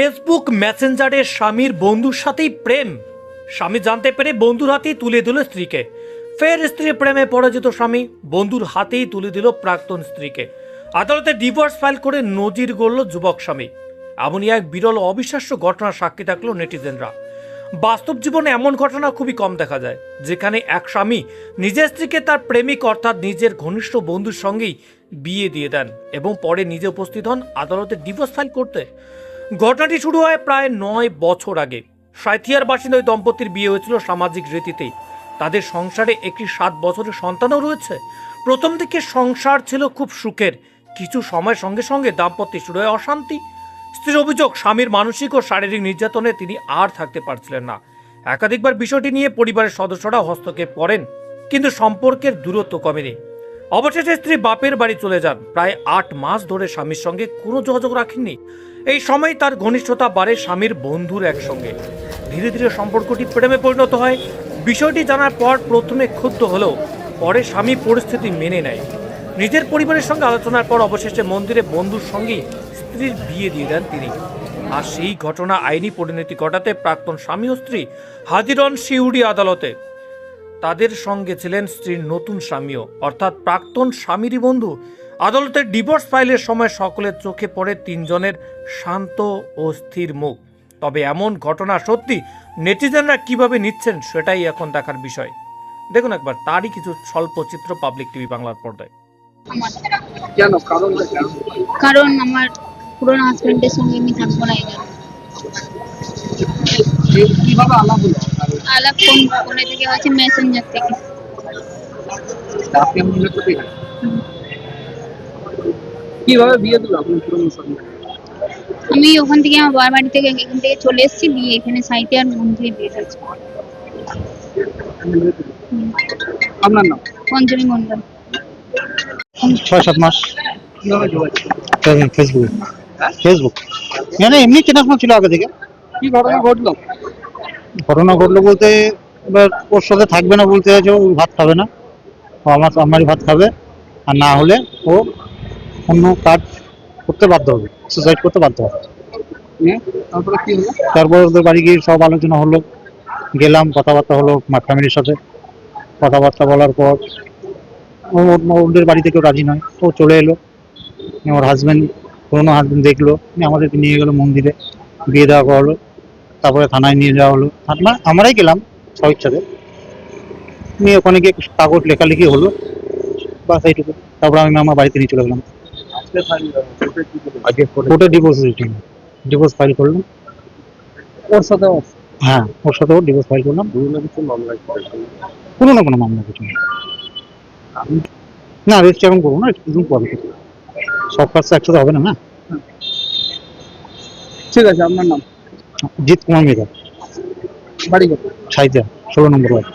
Facebook মেসেঞ্জারে স্বামীর বন্ধুর সাথেই প্রেম। স্বামী জানতে পেরে বন্ধুর হাতেই তুলে দিল স্ত্রীকে। ফের স্ত্রী প্রেমে পরাজিত স্বামী বন্ধুর হাতেই তুলে দিল প্রাক্তন স্ত্রীকে। আদালতে ডিভোর্স ফাইল করে নজির গড়ল যুবক স্বামী। এমনই এক বিরল অবিশ্বাস্য ঘটনার সাক্ষী থাকল নেটিজেনরা। বাস্তব জীবনে এমন ঘটনা খুবই কম দেখা যায়, যেখানে এক স্বামী নিজের স্ত্রীকে তার প্রেমিক অর্থাৎ নিজের ঘনিষ্ঠ বন্ধুর সঙ্গেই বিয়ে দিয়ে দেন এবং পরে নিজে উপস্থিত হন আদালতে ডিভোর্স ফাইল করতে। ঘটনাটি শুরু হয় প্রায় নয় বছর আগে। সাঁথিয়ার বাসিন্দা ওই দম্পতির বিয়ে হয়েছিল সামাজিক রীতিতেই। তাদের সংসারে একটি সাত বছরের সন্তানও রয়েছে। প্রথম দিকে সংসার ছিল খুব সুখের। কিছু সময়ের সঙ্গে সঙ্গে দাম্পত্য শুরু হয় অশান্তি। স্ত্রীর অভিযোগ, স্বামীর মানসিক ও শারীরিক নির্যাতনে তিনি আর থাকতে পারছিলেন না। একাধিকবার বিষয়টি নিয়ে পরিবারের সদস্যরা হস্তক্ষেপ করেন, কিন্তু সম্পর্কের দূরত্ব কমেনি। অবশেষে স্ত্রী বাপের বাড়ি চলে যান। প্রায় আট মাস ধরে স্বামীর সঙ্গে কোনো যোগাযোগ রাখেননি। এই সময় তার ঘনিষ্ঠতা বাড়ে স্বামীর বন্ধুর একসঙ্গে। ধীরে ধীরে সম্পর্কটি প্রেমে পরিণত হয়। বিষয়টি জানার পর প্রথমে ক্ষুব্ধ হলেও পরে স্বামী পরিস্থিতি মেনে নেয়। নিজের পরিবারের সঙ্গে আলোচনার পর অবশেষে মন্দিরে বন্ধুর সঙ্গেই স্ত্রীর বিয়ে দিয়ে দেন তিনি। আর সেই ঘটনা আইনি পরিণতি ঘটাতে প্রাক্তন স্বামী ও স্ত্রী হাজির হন শিউড়ি আদালতে। তাদের সঙ্গে ছিলেন স্ত্রীর নতুন স্বামীও, অর্থাৎ প্রাক্তন স্বামীরই বন্ধু আদালতের ডিভোর্স ফাইলের সময় সকলের চোখে পড়ে তিনজনের শান্ত ও স্থির মুখ। তবে এমন ঘটনা সত্যি নেটিজেনরা কীভাবে নিচ্ছেন সেটাই এখন দেখার বিষয়। দেখুন একবার তারই কিছু স্বল্প চিত্র পাবলিক টিভি বাংলার পর্দায়। কেন? কারণটা কারণ আমার পুরোনো হাজবেন্ডের সঙ্গে আমি থাকব না কীভাবে আলাপ হলো? আলাপ ফোন ফোনে থেকে হয়েছে মেসেঞ্জার থেকে। আপনি কীভাবে বিয়ে দিল আপনি পুরনো সঙ্গে? আমি ওখান থেকে আমার বাবার বাড়ি থেকে এখান থেকে চলে এসেছি দিয়ে এখানে সাইতে আর মন থেকে বিয়ে হয়েছে। আপনার নাম? পঞ্চমী মন্ডল ছয় সাত মাস। কীভাবে যোগাযোগ ফেসবুকে হ্যাঁ? ফেসবুক মানে এমনি চেনাশোনা ছিল আগে থেকে। কি ঘটনা ঘটলো? ঘটনা ঘটলো বলতে এবার ওর সাথে থাকবে না বলতে আছে ও ভাত খাবে না। ও আমার আমারই ভাত খাবে। আর না হলে ও অন্য কাজ করতে বাধ্য হবে সুসাইড করতে বাধ্য হবে। তারপরে কি হলো? তারপর ওদের বাড়ি গিয়ে সব আলোচনা হলো গেলাম কথাবার্তা হলো মা ফ্যামিলির সাথে। কথাবার্তা বলার পর ওদের বাড়ি থেকেও রাজি নয় ও চলে এলো। নিয়ে ওর হাজবেন্ড পুরোনো হাজব্যান্ড দেখল আমাদেরকে নিয়ে গেলো মন্দিরে বিয়ে দেওয়া হলো তারপরে থানায় নিয়ে যাওয়া হলো। থানা আমরাই গেলাম স্বইচ্ছাতে। নিয়ে ওখানে গিয়ে কাগজ লেখালেখি হলো বাস এইটুকু। তারপরে আমি আমার বাড়িতে নিয়ে চলে গেলাম। কোর্টে ডিভোর্স ডিভোর্স ফাইল করলাম। ওর সাথে হ্যাঁ ওর সাথে ওর ডিভোর্স ফাইল করলাম। বিভিন্ন কিছু মামলা কোনো না কোনো মামলা কিছু না রেজিস্ট্রি এখন করব না কিছুদিন পরে। সব কাজ তো একসাথে হবে না না? ঠিক আছে আপনার নাম? জিৎ কুমার মেঘা বাড়ি সাইজা ষোলো নম্বর ওয়ার্ড।